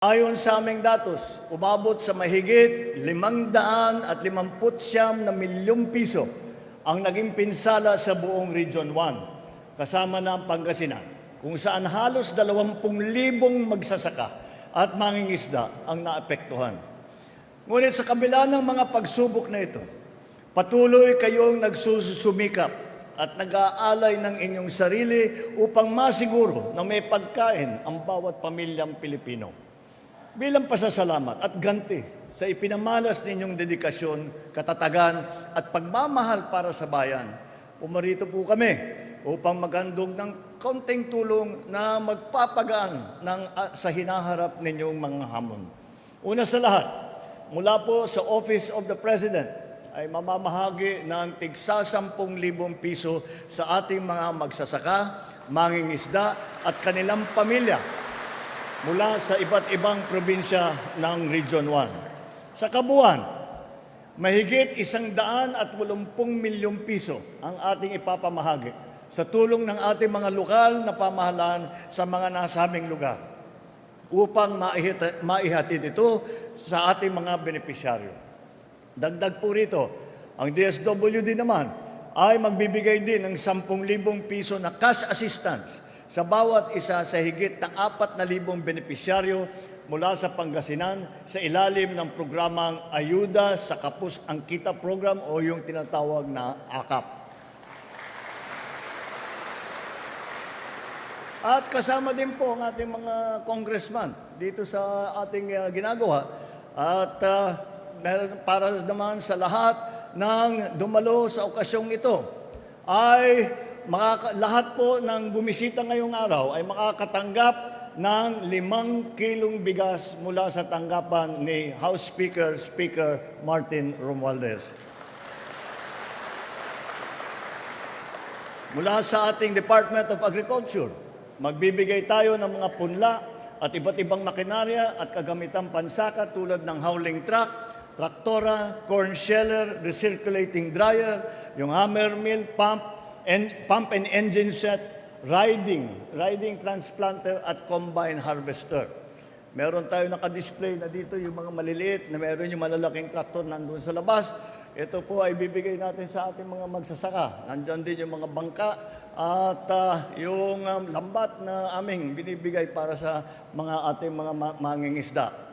Ayon sa aming datos, umabot sa mahigit 500 at 59 na milyong piso ang naging pinsala sa buong Region 1, kasama na ang Pangasinan, kung saan halos 20,000 magsasaka at mangingisda ang naapektuhan. Ngunit sa kabila ng mga pagsubok na ito, patuloy kayong nagsusumikap at nag-aalay ng inyong sarili upang masiguro na may pagkain ang bawat pamilyang Pilipino. Bilang pasasalamat at ganti sa ipinamalas ninyong dedikasyon, katatagan at pagmamahal para sa bayan, umarito po kami upang magandong ng konting tulong na magpapagaan ng, ah, sa hinaharap ninyong mga hamon. Una sa lahat, mula po sa Office of the President ay mamamahagi ng tigsa 10,000 piso sa ating mga magsasaka, mangingisda at kanilang pamilya mula sa iba't ibang probinsya ng Region 1. Sa kabuuan, mahigit isang daan at walumpung milyong piso ang ating ipapamahagi sa tulong ng ating mga lokal na pamahalaan sa mga nasabing lugar upang maihatid ito sa ating mga benepisyaryo. Dagdag po rito, ang DSWD naman ay magbibigay din ng 10,000 piso na cash assistance sa bawat isa sa higit na 4,000 benepisyaryo mula sa Pangasinan sa ilalim ng programang Ayuda sa Kapus ang Kita Program o yung tinatawag na AKAP. At kasama din po ang ating mga congressman dito sa ating uh, ginagawa. At uh, para naman sa lahat ng dumalo sa okasyong ito ay makaka- lahat po ng bumisita ngayong araw ay makakatanggap ng limang kilong bigas mula sa tanggapan ni House Speaker Speaker Martin Romualdez. Mula sa ating Department of Agriculture, magbibigay tayo ng mga punla at iba't ibang makinarya at kagamitang pansaka tulad ng hauling truck, traktora, corn sheller, recirculating dryer, yung hammer mill, pump, and, pump and engine set, riding, riding transplanter at combine harvester. Meron tayo naka-display na dito yung mga maliliit na meron yung malalaking traktor nandun sa labas. Ito po ay bibigay natin sa ating mga magsasaka. Nandyan din yung mga bangka at ah, yung um, lambat na aming binibigay para sa mga ating mga ma- mangingisda.